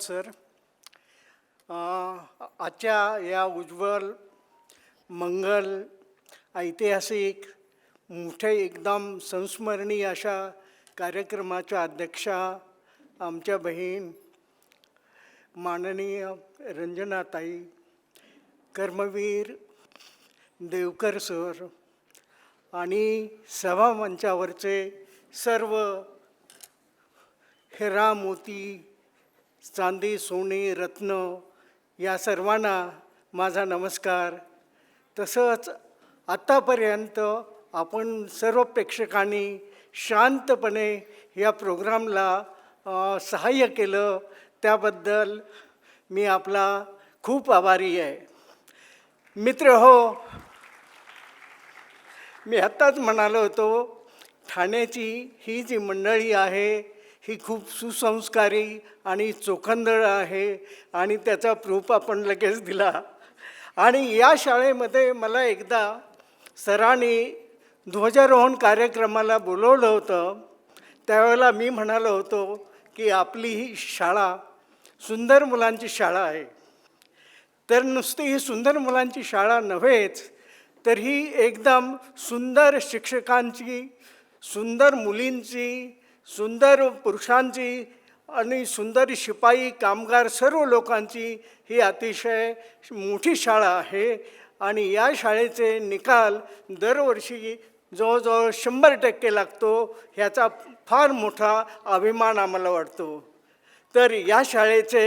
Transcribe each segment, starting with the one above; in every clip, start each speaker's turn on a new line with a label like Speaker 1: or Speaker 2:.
Speaker 1: Sir. आजच्या या उज्ज्वल मंगल ऐतिहासिक मोठे एकदम संस्मरणीय अशा कार्यक्रमाच्या अध्यक्षा आमच्या बहीण माननीय रंजनाताई कर्मवीर देवकर सर आणि सभामंचावरचे सर्व हेरा मोती चांदी सोने रत्न या सर्वांना माझा नमस्कार. तसंच आत्तापर्यंत आपण सर्व प्रेक्षकांनी शांतपणे या प्रोग्रामला सहाय्य केलं त्याबद्दल मी आपला खूप आभारी आहे. मित्र हो मी आत्ताच म्हणालो होतो ठाण्याची ही जी मंडळी आहे ही खूप सुसंस्कारी आणि चोखंदळ आहे आणि त्याचा प्रूफ आपण लगेच दिला. आणि या शाळेमध्ये मला एकदा सरांनी ध्वजारोहण कार्यक्रमाला बोलवलं होतं. त्यावेळेला मी म्हणालो होतो की आपली ही शाळा सुंदर मुलांची शाळा आहे. तर नुसती ही सुंदर मुलांची शाळा नव्हेच तर ही एकदम सुंदर शिक्षकांची सुंदर मुलींची सुंदर पुरुषांची आणि सुंदर शिपाई कामगार सर्व लोकांची ही अतिशय मोठी शाळा आहे. आणि या शाळेचे निकाल दरवर्षी जवळजवळ शंभर टक्के लागतो ह्याचा फार मोठा अभिमान आम्हाला वाटतो. तर या शाळेचे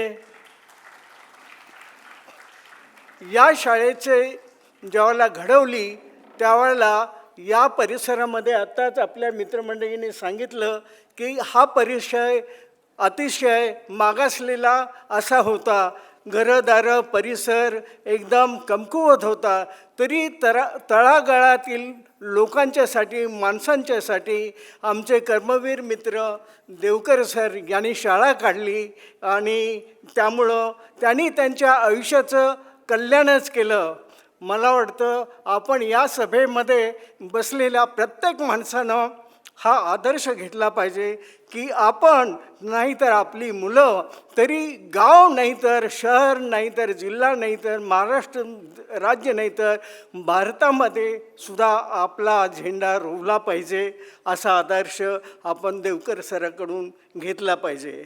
Speaker 1: या शाळेचे ज्यावेळेला घडवली त्यावेळेला या परिसरामध्ये आत्ताच आपल्या मित्रमंडळीने सांगितलं की हा परिसर अतिशय मागासलेला असा होता. घरदारं परिसर एकदम कमकुवत होता. तरी तरा तळागाळातील लोकांच्यासाठी माणसांच्यासाठी आमचे कर्मवीर मित्र देवकर सर यांनी शाळा काढली आणि त्यामुळं त्यांनी त्यांच्या आयुष्याचं कल्याणच केलं. मला वाटतं आपण या सभेमध्ये बसलेल्या प्रत्येक माणसानं हा आदर्श घेतला पाहिजे की आपण नाहीतर आपली मुलं तरी गाव नाही तर शहर नाहीतर जिल्हा नाही तर महाराष्ट्र राज्य नाही तर भारतामध्ये सुद्धा आपला झेंडा रोवला पाहिजे असा आदर्श आपण देवकर सराकडून घेतला पाहिजे.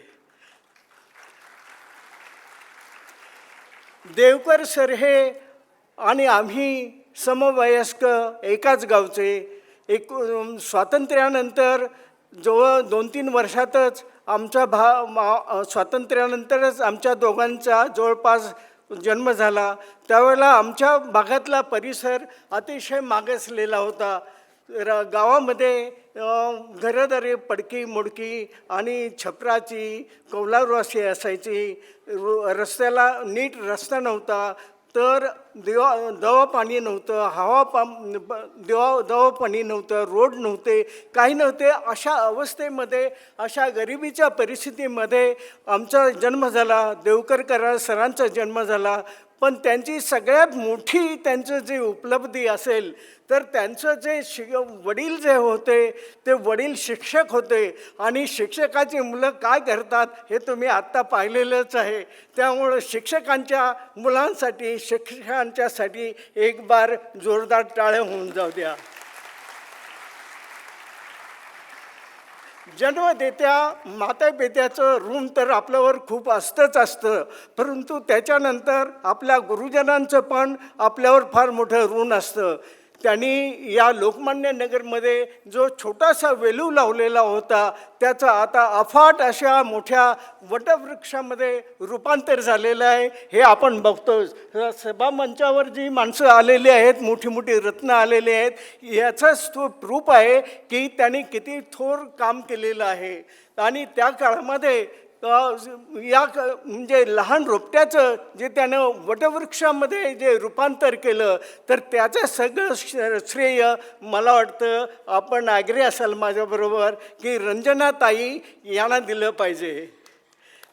Speaker 1: देवकर सर हे आणि आम्ही समवयस्क एकाच गावचे एक स्वातंत्र्यानंतर जवळ दोन तीन वर्षातच आमचा भा मा स्वातंत्र्यानंतरच आमच्या दोघांचा जवळपास जन्म झाला. त्यावेळेला आमच्या भागातला परिसर अतिशय मागासलेला होता. र गावामध्ये अ, घरदारे पडकी मोडकी आणि छपराची कौलारू अशी असायची. रस्त्याला नीट रस्ता नव्हता. तर देवा दवा पाणी नव्हतं हवा पा देवा दवा पाणी नव्हतं रोड नव्हते काही नव्हते. अशा अवस्थेमध्ये अशा गरिबीच्या परिस्थितीमध्ये आमचा जन्म झाला देवकर करा सरांचा जन्म झाला. पण त्यांची सगळ्यात मोठी त्यांचं जे उपलब्धी असेल तर त्यांचं जे शि वडील जे होते ते वडील शिक्षक होते आणि शिक्षकाची मुलं काय करतात हे तुम्ही आत्ता पाहिलेलंच आहे. त्यामुळं शिक्षकांच्या मुलांसाठी शिक्षकांच्यासाठी एक बार जोरदार टाळ्या होऊन जाऊ द्या. जन्मदेत्या मातापित्याचं ऋण तर आपल्यावर खूप असतंच असतं. परंतु त्याच्यानंतर आपल्या गुरुजनांचं पण आपल्यावर फार मोठं ऋण असतं. त्यांनी या लोकमान्य नगरमध्ये जो छोटासा वेलू लावलेला होता त्याचा आता अफाट अशा मोठ्या वटवृक्षामध्ये रूपांतर झालेलं आहे. हे आपण बघतोच सभामंचावर जी माणसं आलेली आहेत मोठी मोठी रत्न आलेली आहेत याचाच तो प्रूफ आहे की त्यांनी किती थोर काम केलेलं आहे. आणि त्या काळामध्ये या क- म्हणजे लहान रोपट्याचं जे त्यानं वटवृक्षामध्ये जे रूपांतर केलं तर त्याचं सगळं श- श्रेय मला वाटतं आपण आग्रे असाल माझ्याबरोबर की रंजनाताई यांना दिलं पाहिजे.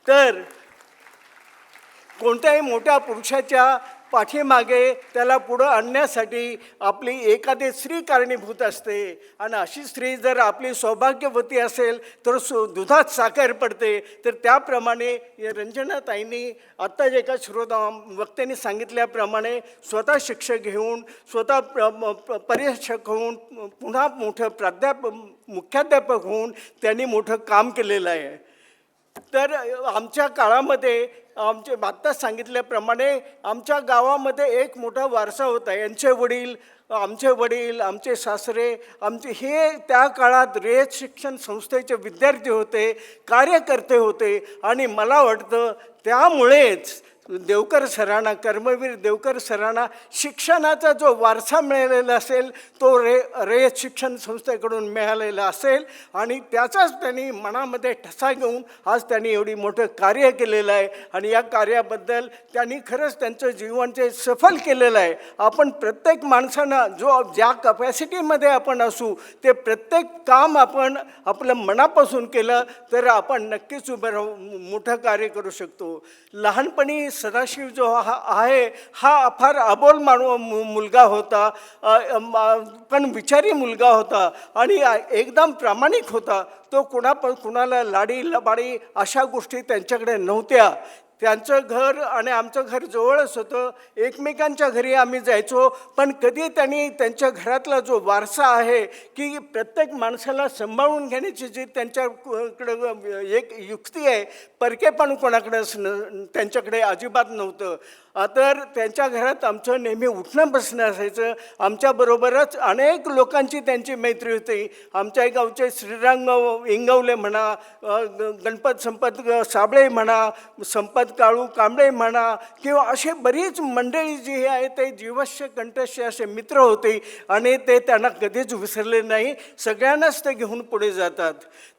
Speaker 1: तर कोणत्याही मोठ्या पुरुषाच्या पाठीमागे त्याला पुढं आणण्यासाठी आपली एखादी स्त्री कारणीभूत असते. आणि अशी स्त्री जर आपली सौभाग्यवती असेल तर सु दुधात साखर पडते. तर त्याप्रमाणे रंजनाताईंनी आत्ता जे एका श्रोता वक्त्यांनी सांगितल्याप्रमाणे स्वतः शिक्षक घेऊन स्वतः प्र- प- पर्यवेक्षक होऊन पुन्हा मोठं प्राध्यापक मुख्याध्यापक होऊन त्यांनी मोठं काम केलेलं आहे. तर आमच्या काळामध्ये आमचे आत्ता सांगितल्याप्रमाणे आमच्या गावामध्ये एक मोठा वारसा होता. यांचे वडील आमचे वडील आमचे सासरे आमचे हे त्या काळात रेज शिक्षण संस्थेचे विद्यार्थी होते कार्यकर्ते होते आणि मला वाटतं त्यामुळेच देवकर सरांना कर्मवीर देवकर सरांना शिक्षणाचा जो वारसा मिळालेला असेल तो रे रयत शिक्षण संस्थेकडून मिळालेला असेल आणि त्याचाच त्यांनी मनामध्ये ठसा घेऊन आज त्यांनी एवढी मोठं कार्य केलेलं आहे आणि या कार्याबद्दल त्यांनी खरंच त्यांचं जीवन जे सफल केलेलं आहे आपण प्रत्येक माणसानं जो ज्या कपॅसिटीमध्ये आपण असू ते प्रत्येक काम आपण आपलं मनापासून केलं तर आपण नक्कीच उभं राहू मोठं कार्य करू शकतो. लहानपणी सदाशिव जो हा आहे हा फार अबोल मानव मु- मुलगा होता. पण विचारी मुलगा होता आणि एकदम प्रामाणिक होता. तो कुणा पण कुणाला लाडी लबाडी अशा गोष्टी त्यांच्याकडे नव्हत्या. त्यांचं घर आणि आमचं घर जवळच होतं. एकमेकांच्या घरी आम्ही जायचो. पण कधी त्यांनी त्यांच्या घरातला जो वारसा आहे की प्रत्येक माणसाला सांभाळून घेण्याची जी त्यांच्याकडं एक युक्ती आहे परकेपण कोणाकडेच न त्यांच्याकडे अजिबात नव्हतं. तर त्यांच्या घरात आमचं नेहमी उठणं बसणं असायचं. आमच्याबरोबरच अनेक लोकांची त्यांची मैत्री होती. आमच्या गावचे श्रीरंग इंगवले म्हणा ग- गणपत संपत ग- साबळे म्हणा संपत काळू कांबळे म्हणा किंवा असे बरीच मंडळी जी आहे ते जीवश्य कंठस्य असे मित्र होते आणि ते त्यांना कधीच विसरले नाही. सगळ्यांनाच ते घेऊन पुढे जातात.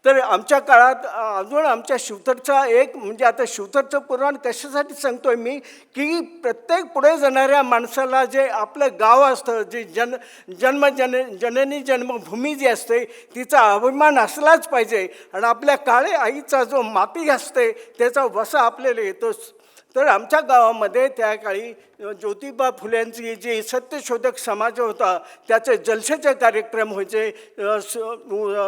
Speaker 1: तर आमच्या काळात अजून आमच्या शिवतरचा एक म्हणजे आता शिवतरचं पुराण कशासाठी सांगतोय मी? की प्रत्येक पुढे जाणाऱ्या माणसाला जे आपलं गाव असतं जे जन जन्म जन जननी जन्मभूमी जी असते तिचा अभिमान असलाच पाहिजे. आणि आपल्या काळे आईचा जो माती असते त्याचा वसा आपल्याला येतोच. तर आमच्या गावामध्ये त्या काळी ज्योतिबा फुल्यांची जी सत्यशोधक समाज होता त्याचे जलसेचे कार्यक्रम व्हायचे.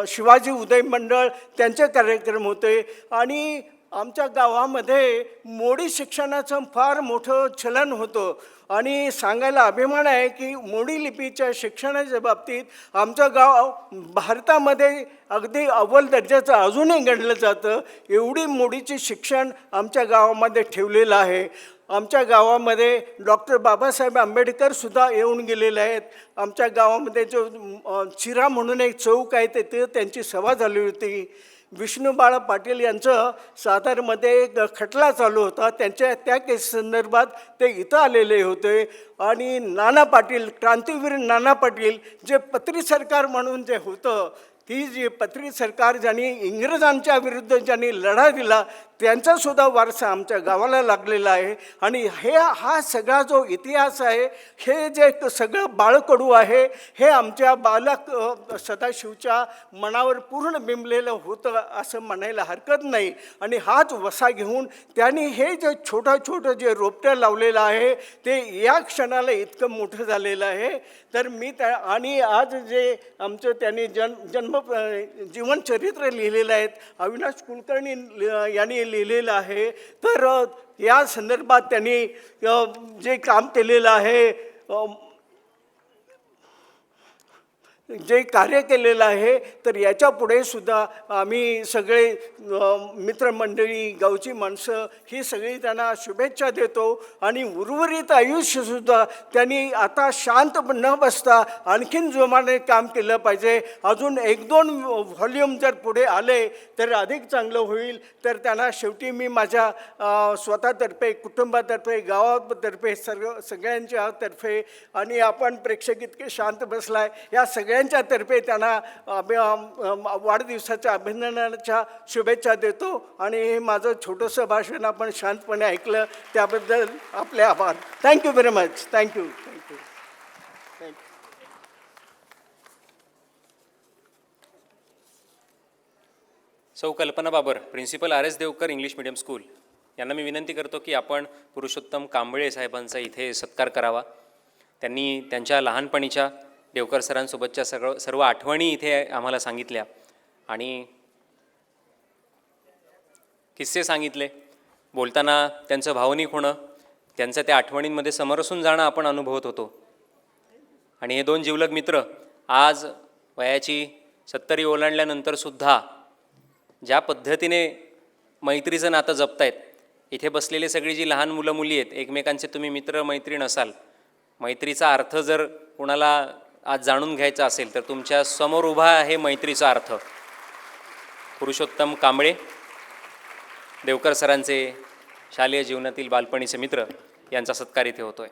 Speaker 1: शिवाजी उदय मंडळ त्यांचे कार्यक्रम होते. आणि आमच्या गावामध्ये मोडी शिक्षणाचं फार मोठं चलन होतं. आणि सांगायला अभिमान आहे की मोडी लिपीच्या शिक्षणाच्या बाबतीत आमचं गाव भारतामध्ये अगदी अव्वल दर्जाचं अजूनही गणलं जातं. एवढी मोडीचे शिक्षण आमच्या गावामध्ये ठेवलेलं आहे. आमच्या गावामध्ये डॉक्टर बाबासाहेब आंबेडकरसुद्धा येऊन गेलेले आहेत. आमच्या गावामध्ये जो चिरा म्हणून एक चौक आहे तिथे त्यांची सभा झाली होती. विष्णूबाळा पाटील यांचं सातारमध्ये एक खटला चालू होता. त्यांच्या त्या केस संदर्भात ते इथं आलेले होते. आणि नाना पाटील क्रांतीवीर नाना पाटील जे पत्री सरकार म्हणून जे होतं ती जी पत्री सरकार ज्यांनी इंग्रजांच्या विरुद्ध ज्यांनी लढा दिला त्यांचासुद्धा वारसा आमच्या गावाला लागलेला आहे. आणि हे हा सगळा जो इतिहास आहे हे जे सगळं बाळकडू आहे हे आमच्या बालक सदाशिवच्या मनावर पूर्ण बिंबलेलं होतं असं म्हणायला हरकत नाही. आणि हाच वसा घेऊन त्यांनी हे जे छोटं छोटं जे रोपटं लावलेलं आहे ते या क्षणाला इतकं मोठं झालेलं आहे. तर मी त्या आणि आज जे आमचं त्यांनी जन जन्म अ, जीवनचरित्र लिहिलेलं आहेत. अविनाश कुलकर्णी ल- यांनी लिहिलेलं आहे. तर या संदर्भात त्यांनी जे काम केलेलं आहे जे कार्य केलेलं आहे तर याच्यापुढे सुद्धा आम्ही सगळे मित्रमंडळी गावची माणसं ही सगळी त्यांना शुभेच्छा देतो आणि उर्वरित आयुष्यसुद्धा त्यांनी आता शांत न बसता आणखीन जोमाने काम केलं पाहिजे. अजून एक दोन व्हॉल्यूम जर पुढे आले तर अधिक चांगलं होईल. तर त्यांना शेवटी मी माझ्या स्वतःतर्फे कुटुंबातर्फे गावातर्फे सर्व सगळ्यांच्या तर्फे आणि आपण प्रेक्षक इतके शांत बसलाय या सगळ्या सगळ्यांच्या तर्फे त्यांना अभि- वाढदिवसाच्या अभिनंदनाच्या शुभेच्छा देतो आणि हे माझं छोटंसं भाषण आपण शांतपणे ऐकलं त्याबद्दल आपले आभार. Thank you very much thank you thank you thank you
Speaker 2: सौ Kalpana Babar principal R S Deokar English medium school. यांना मी विनंती करतो की आपण पुरुषोत्तम कांबळे साहेबांचा इथे सत्कार करावा. त्यांनी त्यांच्या लहानपणीच्या देवकर सरांसोबतच्या सगळं सर्व आठवणी इथे आम्हाला सांगितल्या. आणि किस्से सांगितले. बोलताना त्यांचं भावनिक होणं त्यांचं त्या आठवणींमध्ये समरसून जाणं आपण अनुभवत होतो. आणि हे दोन जिवलग मित्र आज वयाची सत्तरी ओलांडल्यानंतरसुद्धा ज्या पद्धतीने मैत्रीचं नातं जपतायत इथे बसलेली सगळी जी लहान मुलं मुली आहेत एकमेकांचे तुम्ही मित्र मैत्रीण असाल मैत्रीचा अर्थ जर कुणाला आज जाणून घ्यायचा असेल तर तुमच्यासमोर उभा आहे मैत्रीचा अर्थ. पुरुषोत्तम कांबळे देवकर सरांचे शालेय जीवनातील बालपणीचे मित्र यांचा सत्कार इथे होतोय.